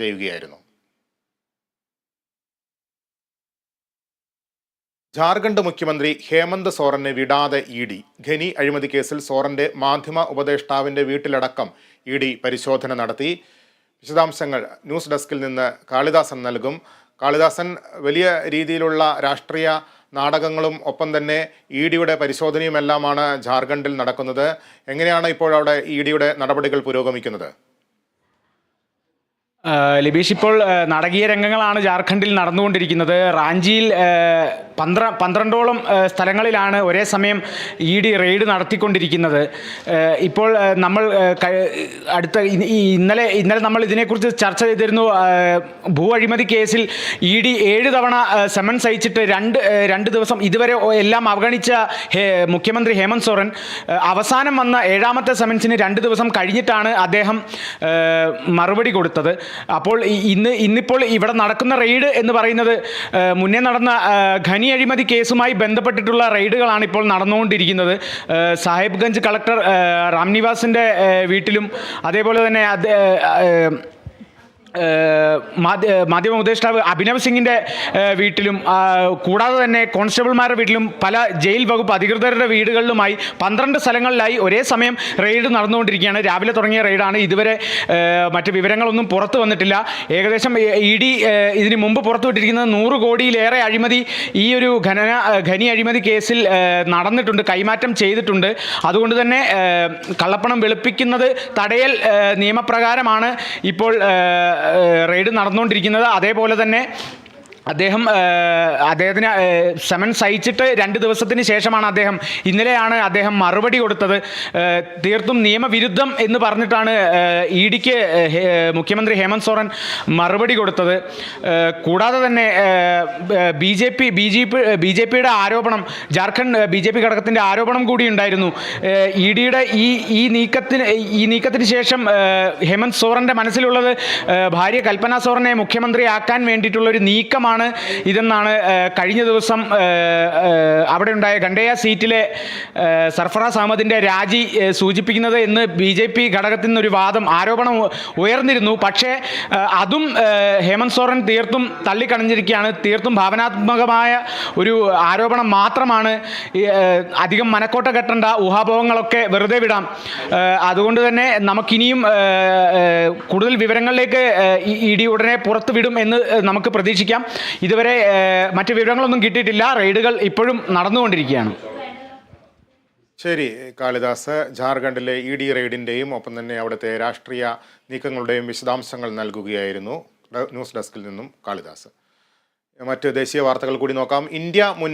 ചെയ്യുകയായിരുന്നു. ജാർഖണ്ഡ് മുഖ്യമന്ത്രി ഹേമന്ത് സോറനെ വിടാതെ ഇ ഡി. ഖനി അഴിമതി കേസിൽ സോറന്റെ മാധ്യമ ഉപദേഷ്ടാവിന്റെ വീട്ടിലടക്കം ഇ ഡി പരിശോധന നടത്തി. വിശദാംശങ്ങൾ ന്യൂസ് ഡെസ്കിൽ നിന്ന് കാളിദാസൻ നൽകും. കാളിദാസൻ വലിയ രീതിയിലുള്ള രാഷ്ട്രീയ നാടകങ്ങളും ഒപ്പം തന്നെ ഇ ഡിയുടെ പരിശോധനയുമെല്ലാമാണ് ജാർഖണ്ഡിൽ നടക്കുന്നത്. എങ്ങനെയാണ് ഇപ്പോഴവിടെ ഇ ഡിയുടെ നടപടികൾ പുരോഗമിക്കുന്നത്? ലിബീഷ് ഇപ്പോൾ നാടകീയ രംഗങ്ങളാണ് ജാർഖണ്ഡിൽ നടന്നുകൊണ്ടിരിക്കുന്നത്. റാഞ്ചിയിൽ പന്ത്ര പന്ത്രണ്ടോളം സ്ഥലങ്ങളിലാണ് ഒരേ സമയം ഇ ഡി റെയ്ഡ് നടത്തിക്കൊണ്ടിരിക്കുന്നത്. ഇപ്പോൾ നമ്മൾ അടുത്ത ഇന്നലെ ഇന്നലെ നമ്മൾ ഇതിനെക്കുറിച്ച് ചർച്ച ചെയ്തിരുന്നു. ഭൂ അഴിമതി കേസിൽ ഇ ഡി ഏഴ് തവണ സെമൻസ് അയച്ചിട്ട് രണ്ട് രണ്ട് ദിവസം ഇതുവരെ എല്ലാം അവഗണിച്ച മുഖ്യമന്ത്രി ഹേമന്ത് സോറൻ അവസാനം വന്ന ഏഴാമത്തെ സമൻസിന് രണ്ട് ദിവസം കഴിഞ്ഞിട്ടാണ് അദ്ദേഹം മറുപടി കൊടുത്തത്. അപ്പോൾ ഇന്ന് ഇന്നിപ്പോൾ ഇവിടെ നടക്കുന്ന റെയ്ഡ് എന്ന് പറയുന്നത് മുന്നേ നടന്ന ആ, അഴിമതി കേസുമായി ബന്ധപ്പെട്ടിട്ടുള്ള റെയ്ഡുകളാണ് ഇപ്പോൾ നടന്നുകൊണ്ടിരിക്കുന്നത്. സാഹിബ്ഗഞ്ച് കളക്ടർ രാംനിവാസിന്റെ വീട്ടിലും അതേപോലെ തന്നെ മാധ്യമ ഉപദേഷ്ടാവ് അഭിനവ് സിംഗിന്റെ വീട്ടിലും കൂടാതെ തന്നെ കോൺസ്റ്റബിൾമാരുടെ വീട്ടിലും പല ജയിൽ വകുപ്പ് അധികൃതരുടെ വീടുകളിലുമായി പന്ത്രണ്ട് സ്ഥലങ്ങളിലായി ഒരേ സമയം റെയ്ഡ് നടന്നുകൊണ്ടിരിക്കുകയാണ്. രാവിലെ തുടങ്ങിയ റെയ്ഡാണ്. ഇതുവരെ മറ്റ് വിവരങ്ങളൊന്നും പുറത്തു വന്നിട്ടില്ല. ഏകദേശം ഇ ഡി ഇതിന് മുമ്പ് പുറത്തുവിട്ടിരിക്കുന്നത് നൂറ് കോടിയിലേറെ അഴിമതി ഈ ഒരു ഖനന ഖനി അഴിമതി കേസിൽ നടന്നിട്ടുണ്ട് കൈമാറ്റം ചെയ്തിട്ടുണ്ട്. അതുകൊണ്ട് തന്നെ കള്ളപ്പണം വെളുപ്പിക്കുന്നത് തടയൽ നിയമപ്രകാരമാണ്. ഇപ്പോൾ റെയ്ഡ് നടന്നുകൊണ്ടിരിക്കുന്നത് അതേപോലെ തന്നെ അദ്ദേഹം അദ്ദേഹത്തിന് സമൻസ് അയച്ചിട്ട് രണ്ട് ദിവസത്തിന് ശേഷമാണ് അദ്ദേഹം ഇന്നലെയാണ് അദ്ദേഹം മറുപടി കൊടുത്തത്. തീർത്തും നിയമവിരുദ്ധം എന്ന് പറഞ്ഞിട്ടാണ് ഇ ഡിക്ക് മുഖ്യമന്ത്രി ഹേമന്ത് സോറൻ മറുപടി കൊടുത്തത്. കൂടാതെ തന്നെ B J P B J P B J പിയുടെ ആരോപണം ജാർഖണ്ഡ് ബി ജെ പി ഘടകത്തിന്റെ ആരോപണം കൂടി ഉണ്ടായിരുന്നു. ഇ ഡിയുടെ ഈ ഈ നീക്കത്തിന് ഈ നീക്കത്തിന് ശേഷം ഹേമന്ത് സോറന്റെ മനസ്സിലുള്ളത് ഭാര്യ കൽപ്പന സോറനെ മുഖ്യമന്ത്രിയാക്കാൻ വേണ്ടിയിട്ടുള്ള ഒരു നീക്കമാണ് ഇതെന്നാണ് കഴിഞ്ഞ ദിവസം അവിടെ ഉണ്ടായ ഗണ്ടയ സീറ്റിലെ സർഫറാസ് അഹമ്മദിന്റെ രാജി സൂചിപ്പിക്കുന്നത് എന്ന് ബി ജെ പി ഘടകത്തിൽ നിന്നൊരു വാദം ആരോപണം ഉയർന്നിരുന്നു. പക്ഷേ അതും ഹേമന്ത് സോറൻ തീർത്തും തള്ളിക്കളഞ്ഞിരിക്കുകയാണ് തീർത്തും ഭാവനാത്മകമായ ഒരു ആരോപണം മാത്രമാണ് അധികം മനക്കോട്ട കെട്ടേണ്ട ഊഹാപോഹങ്ങളൊക്കെ വെറുതെ വിടാം. അതുകൊണ്ട് തന്നെ നമുക്കിനിയും കൂടുതൽ വിവരങ്ങളിലേക്ക് ഇ ഡി ഉടനെ പുറത്തു വിടും എന്ന് നമുക്ക് പ്രതീക്ഷിക്കാം. ഇതുവരെ മറ്റു വിവരങ്ങളൊന്നും കിട്ടിയിട്ടില്ല. റെയ്ഡുകൾ ഇപ്പോഴും നടന്നുകൊണ്ടിരിക്കുകയാണ്. ശരി കാളിദാസ്. ജാർഖണ്ഡിലെ ഇ ഡി റെയ്ഡിന്റെയും ഒപ്പം തന്നെ അവിടുത്തെ രാഷ്ട്രീയ നീക്കങ്ങളുടെയും വിശദാംശങ്ങൾ നൽകുകയായിരുന്നു. ന്യൂസ് ഡെസ്കിൽ നിന്നും കാളിദാസ്. മറ്റ് ദേശീയ വാർത്തകൾ കൂടി നോക്കാം. ഇന്ത്യ മുൻ